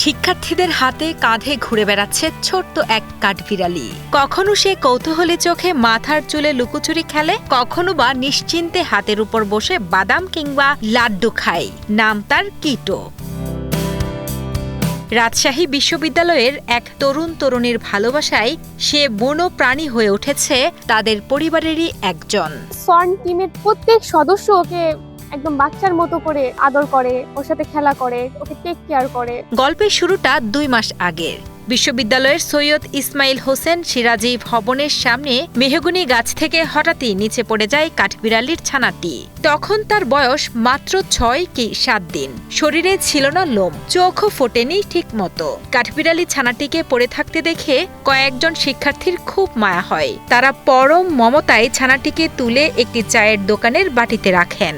শিক্ষার্থীদের হাতে কাঁধে ঘুরে বেড়াচ্ছে ছোট্ট এক কাঠবিড়ালি। কখনো সে কৌতূহলী চোখে মাথার চুলে লুকোচুরি খেলে, কখনো বা নিশ্চিন্তে হাতের উপর বসে বাদাম কিংবা লাড্ডু খায়। নাম তার কিটো। রাজশাহী বিশ্ববিদ্যালয়ের এক তরুণ তরুণীর ভালোবাসায় সে বন্য প্রাণী হয়ে উঠেছে তাদের পরিবারেরই একজন। সন টিমের প্রত্যেক সদস্য ওকে একদম বাচ্চার মতো করে আদর করে, ওর সাথে খেলা করে, ওকে টেক কেয়ার করে। গল্পের শুরুটা দুই মাস আগের বিশ্ববিদ্যালয়ের সৈয়দ ইসমাইল হোসেন সিরাজি ভবনের সামনে মেহগুনি গাছ থেকে হঠাৎই নিচে পড়ে যায় কাঠবিড়ালির ছানাটি। তখন তার বয়স মাত্র ছয় কি সাত দিন। শরীরে ছিল না লোম, চোখও ফোটেনি ঠিক মতো কাঠবিড়ালি ছানাটিকে পড়ে থাকতে দেখে কয়েকজন শিক্ষার্থীর খুব মায়া হয়। তারা পরম মমতায় ছানাটিকে তুলে একটি চায়ের দোকানের বাটিতে রাখেন।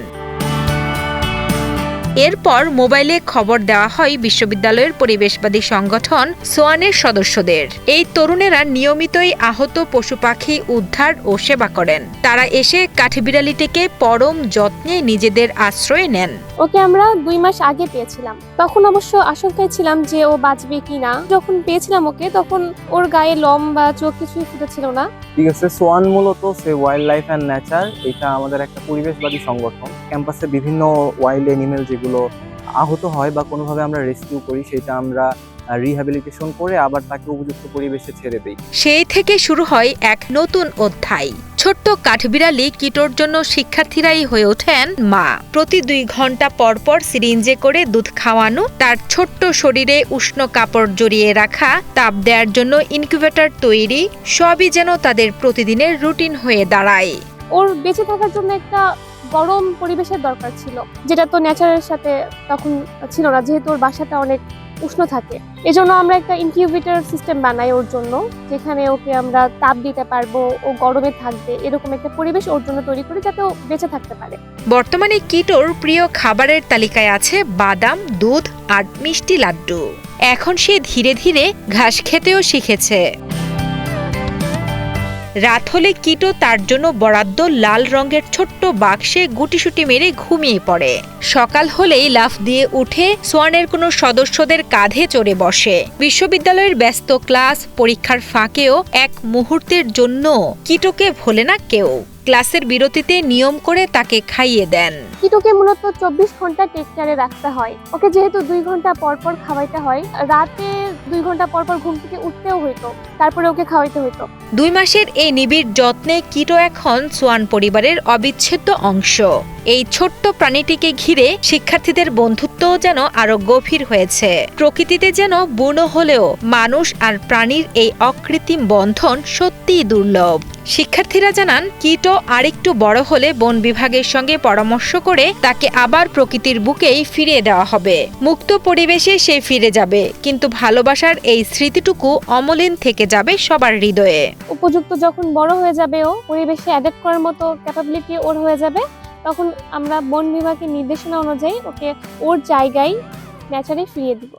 এরপর মোবাইলে খবর দেওয়া হয় বিশ্ববিদ্যালয়ের পরিবেশবাদী সংগঠন সোয়ানের সদস্যদের। এই তরুণেরা নিয়মিতই আহত পশু পাখি উদ্ধার ও সেবা করেন। তারা এসে কাঠবিড়ালিটিকে পরম যত্নে নিজেদের আশ্রয় নেন। ওকে আমরা দুই মাস আগে পেয়েছিলাম। তখন অবশ্য আশঙ্কায় ছিলাম যে ও বাঁচবে কিনা। যখন পেয়েছিলাম ওকে, তখন ওর গায়ে লম বা চোখ কিছুই ফুটেছিল না। ঠিক আছে? সোয়ান মূলত সে ওয়াইল্ড লাইফ অ্যান্ড নেচার এটা আমাদের একটা পরিবেশবাদী সংগঠন। ক্যাম্পাসে বিভিন্ন ওয়াইল্ড অ্যানিমেল যেগুলো আহত হয় বা কোনোভাবে আমরা রেস্কিউ করি, সেটা আমরা রিহ্যাবিলিটেশন করে আবার তাকে উপযুক্ত পরিবেশে ছেড়ে দিই। সেই থেকে শুরু হয় এক নতুন অধ্যায়। ছোট্ট কাঠবিড়ালি কিটোর জন্য শিক্ষার্থীরাই হয়ে ওঠেন মা। প্রতি দুই ঘণ্টা পর পর সিরিঞ্জে করে দুধ খাওয়ানো, তার ছোট্ট শরীরে উষ্ণ কাপড় জড়িয়ে রাখা, তাপ দেওয়ার জন্য ইনকিউবেটর তৈরি, সবই যেন তাদের প্রতিদিনের রুটিন হয়ে দাঁড়ায়। ওর বেঁচে থাকার জন্য একটা গরম পরিবেশের দরকার ছিল, যেটা তো নেচারের সাথে তখন ছিল না, যেহেতু ওর বাসাটা অনেক উষ্ণ থাকে। এজন্য আমরা একটা ইনকিউবেটর সিস্টেম বানাই ওর জন্য, যেখানে ওকে আমরা তাপ দিতে পারব, ও গরমে থাকবে, এরকম একটা পরিবেশ ওর জন্য তৈরি করে যাতে ও বেঁচে থাকতে পারে। বর্তমানে কিটোর প্রিয় খাবারের তালিকায় আছে বাদাম, দুধ আর মিষ্টি লাড্ডু। এখন সে ধীরে ধীরে ঘাস খেতেও শিখেছে। রাত হলে কিটো তার জন্য বরাদ্দ লাল রঙের ছোট্ট বাক্সে গুটিসুটি মেরে ঘুমিয়ে পড়ে। সকাল হলেই লাফ দিয়ে উঠে সোয়ানের কোনো সদস্যদের কাঁধে চড়ে বসে। বিশ্ববিদ্যালয়ের ব্যস্ত ক্লাস পরীক্ষার ফাঁকেও এক মুহূর্তের জন্য কিটোকে ভোলে না কেউ। ক্লাসের বিরতিতে নিয়ম করে তাকে খাইয়ে দেন। কিটোকে মূলত চব্বিশ ঘণ্টা টেক রাখতে হয়। ওকে যেহেতু দুই ঘণ্টা পর পর খাওয়াইতে হয় রাতে দুই ঘণ্টা পর পর ঘুম থেকে উঠতেও হইতো তারপরে ওকে খাওয়াইতে হইতো। দুই মাসের এই নিবিড় যত্নে কিটো এখন সোয়ান পরিবারের অবিচ্ছেদ্য অংশ। এই ছোট্ট প্রাণীটিকে ঘিরে শিক্ষার্থীদের বন্ধুত্বও যেন আরও গভীর হয়েছে। প্রকৃতিতে যেন বুনো হলেও মানুষ আর প্রাণীর এই অকৃত্রিম বন্ধন সত্যিই দুর্লভ। শিক্ষার্থীরা জানান, কিটো আরেকটু বড় হলে বন বিভাগের সঙ্গে পরামর্শ করে তাকে আবার প্রকৃতির বুকেই ফিরিয়ে দেওয়া হবে। মুক্ত পরিবেশে সে ফিরে যাবে, কিন্তু ভালোবাসার এই স্মৃতিটুকু অমলিন থেকে যাবে সবার হৃদয়ে। উপযুক্ত যখন বড় হয়ে যাবে ও, পরিবেশে অ্যাডাপ্ট করার মতো ক্যাপাবিলিটি ওর হয়ে যাবে। তখন আমরা বন বিভাগের নির্দেশনা অনুযায়ী ওকে ওর জায়গায় ন্যাচারে ফিরিয়ে দিব।